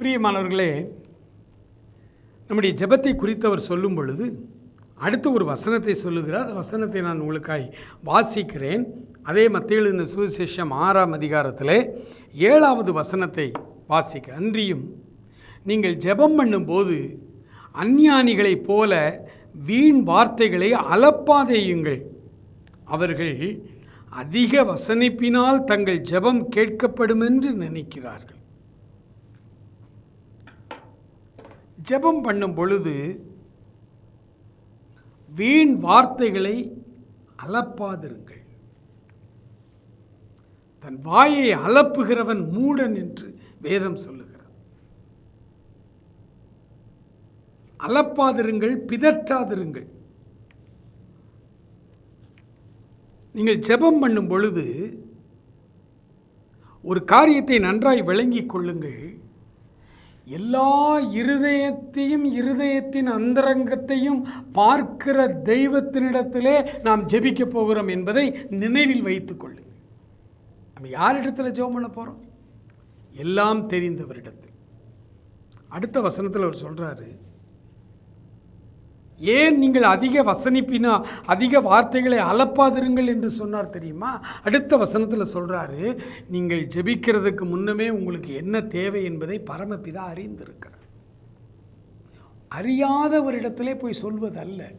பிரியமானவர்களே நம்முடைய ஜபத்தை குறித்து அவர் சொல்லும் பொழுது அடுத்து ஒரு வசனத்தை சொல்லுகிறார். அந்த வசனத்தை நான் உங்களுக்காய் வாசிக்கிறேன். அதே மத்தியில் இந்த சுவிசேஷம் ஆறாம் அதிகாரத்தில் ஏழாவது வசனத்தை வாசிக்க. அன்றியும் நீங்கள் ஜெபம் பண்ணும்போது அஞ்ஞானிகளைப் போல வீண் வார்த்தைகளை அலப்பாதேயுங்கள் அவர்கள் அதிக வசனிப்பினால் தங்கள் ஜெபம் கேட்கப்படும் என்று நினைக்கிறார்கள். ஜெபம் பண்ணும் பொழுது வீண் வார்த்தைகளை அலப்பாதிருங்கள். தன் வாயை அலப்புகிறவன் மூடன் என்று வேதம் சொல்லுகிறது. அலப்பாதிருங்கள் பிதற்றாதிருங்கள். நீங்கள் ஜெபம் பண்ணும் பொழுது ஒரு காரியத்தை நன்றாய் விளங்கிக் கொள்ளுங்கள். எல்லா இருதயத்தையும் இருதயத்தின் அந்தரங்கத்தையும் பார்க்கிற தெய்வத்தினிடத்திலே நாம் ஜெபிக்க போகிறோம் என்பதை நினைவில் வைத்துக் கொள்ளுங்கள். நம்ம யாரிடத்தில் ஜெபம் பண்ண போகிறோம் எல்லாம் தெரிந்தவரிடத்தில். அடுத்த வசனத்தில் அவர் சொல்கிறாரு ஏன் நீங்கள் அதிக வசனிப்பினா அதிக வார்த்தைகளை அலப்பாதிருங்கள் என்று சொன்னார் தெரியுமா? அடுத்த வசனத்தில் சொல்கிறாரு நீங்கள் ஜெபிக்கிறதுக்கு முன்னமே உங்களுக்கு என்ன தேவை என்பதை பரமபிதா அறிந்திருக்கிறார். அறியாத ஒரு அறியாதவரிடத்திலே போய் சொல்வது அல்ல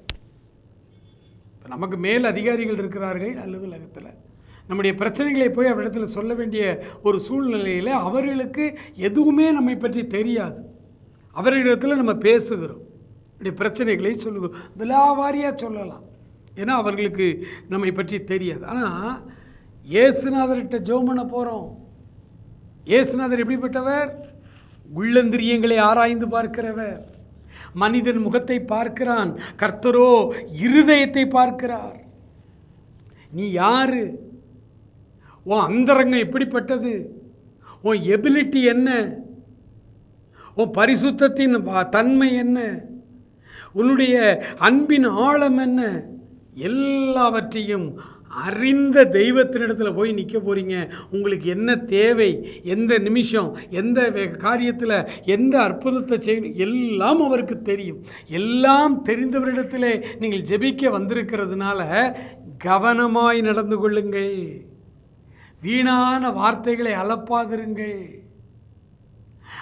இப்போ நமக்கு மேல் அதிகாரிகள் இருக்கிறார்கள் அலுவலகத்தில். நம்முடைய பிரச்சனைகளை போய் அவரிடத்தில் சொல்ல வேண்டிய ஒரு சூழ்நிலையில் அவர்களுக்கு எதுவுமே நம்மை பற்றி தெரியாது. அவர்களிடத்தில் நம்ம பேசுகிறோம். பிரச்சனைகளை சொல்லுவோம் விலாவாரியாக சொல்லலாம். ஏன்னா அவர்களுக்கு நம்மை பற்றி தெரியாது. ஆனால் ஏசுநாதர்கிட்ட ஜோம் பண்ண போகிறோம் ஏசுநாதர் எப்படிப்பட்டவர்? உள்ளந்திரியங்களை ஆராய்ந்து பார்க்கிறவர். மனிதன் முகத்தை பார்க்கிறான். கர்த்தரோ இருதயத்தை பார்க்கிறார். நீ யாரு? உன் அந்தரங்கம் எப்படிப்பட்டது? உன் எபிலிட்டி என்ன? உன் பரிசுத்தத்தின் தன்மை என்ன? உன்னுடைய அன்பின் ஆழம் என்ன? எல்லாவற்றையும் அறிந்த தெய்வத்தினிடத்தில் போய் நிற்க போகிறீங்க உங்களுக்கு என்ன தேவை? எந்த நிமிஷம்? எந்த காரியத்தில்? எந்த அற்புதத்தை செய்யணும்? எல்லாம் அவருக்கு தெரியும். எல்லாம் தெரிந்தவரிடத்திலே நீங்கள் ஜெபிக்க வந்திருக்கிறதுனால கவனமாய் நடந்து கொள்ளுங்கள். வீணான வார்த்தைகளை அலப்பாதிருங்கள்.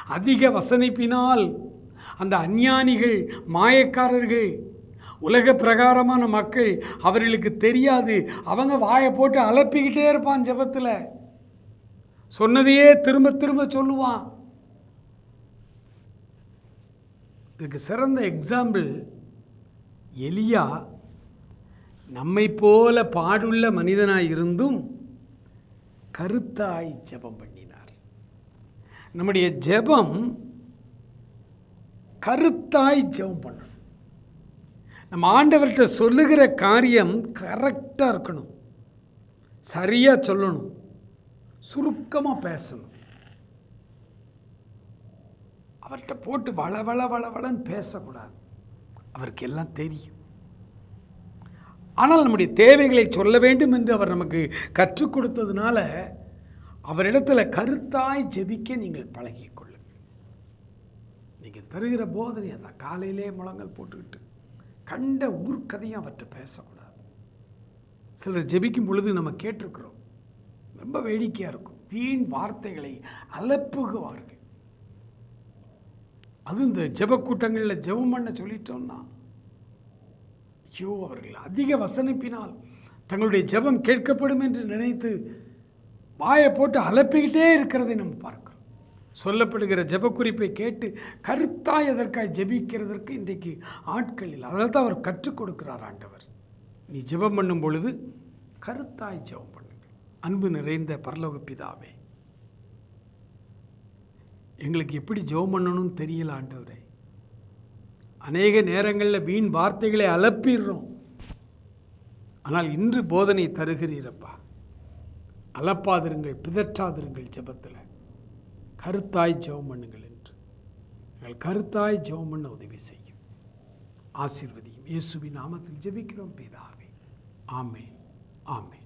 அதிக வசனிப்பினால் அந்த அஞ்ஞானிகள் மாயக்காரர்கள் உலக பிரகாரமான மக்கள் அவர்களுக்கு தெரியாது. அவங்க வாயை போட்டு அலப்பிக்கிட்டே இருப்பான் ஜபத்தில். சொன்னதையே திரும்ப திரும்ப சொல்லுவான். இதுக்கு சிறந்த எக்ஸாம்பிள் எலியா நம்மை போல பாடுள்ள மனிதனாய் இருந்தும் கருத்தாய் ஜெபம் பண்ணினார். நம்முடைய ஜெபம் கருத்தாய் ஜெபம் பண்ணணும். நம்ம ஆண்டவர்கிட்ட சொல்லுகிற காரியம் கரெக்டாக இருக்கணும். சரியாக சொல்லணும். சுருக்கமாக பேசணும். அவர்கிட்ட போட்டு வள வள வள வளன்னு பேசக்கூடாது. அவருக்கு எல்லாம் தெரியும். ஆனால் நம்முடைய தேவைகளை சொல்ல வேண்டும் என்று அவர் நமக்கு கற்றுக் கொடுத்ததுனால அவரிடத்தில் கருத்தாய் ஜெபிக்க நீங்கள் பழகி நீங்கள் தருகிற போதனை அந்த காலையிலே முழங்கல் போட்டுக்கிட்டு கண்ட ஊர்க்கதையும் அவர்கிட்ட பேசக்கூடாது. சிலர் ஜெபிக்கும் பொழுது நம்ம கேட்டிருக்கிறோம். ரொம்ப வேடிக்கையாக இருக்கும். வீண் வார்த்தைகளை அலப்புகுவார்கள். அது இந்த ஜெபக்கூட்டங்களில் ஜெபம் பண்ண சொல்லிட்டோம்னா ஐயோ அவர்கள் அதிக வசனிப்பினால் தங்களுடைய ஜெபம் கேட்கப்படும் என்று நினைத்து வாயை போட்டு அலப்பிக்கிட்டே இருக்கிறதை நம்ம பார்க்கணும் சொல்லப்படுகிற ஜெபக்குறிப்பை கேட்டு கருத்தாய் எதற்காய் ஜெபிக்கிறதற்கு இன்றைக்கு ஆட்கள் இல்லை. அதனால தான் அவர் கற்றுக் கொடுக்கிறார் ஆண்டவர். நீ ஜெபம் பண்ணும் பொழுது கருத்தாய் ஜெபம் பண்ணுங்கள். அன்பு நிறைந்த பரலோக பிதாவே எங்களுக்கு எப்படி ஜெபம் பண்ணணும்னு தெரியல ஆண்டவரே. அநேக நேரங்களில் வீண் வார்த்தைகளை அலப்பிடுறோம். ஆனால் இன்று போதனை தருகிறீரப்பா அலப்பாதிருங்கள் பிதற்றாதிருங்கள் ஜெபத்தில். கருத்தாய் ஜெபம் பண்ணுங்கள் என்று. எங்கள் கருத்தாய் ஜெபம் பண்ண உதவி செய்யும். ஆசீர்வதியும். இயேசுவின் நாமத்தில் ஜெபிக்கிறோம் பிதாவே. ஆமே ஆமே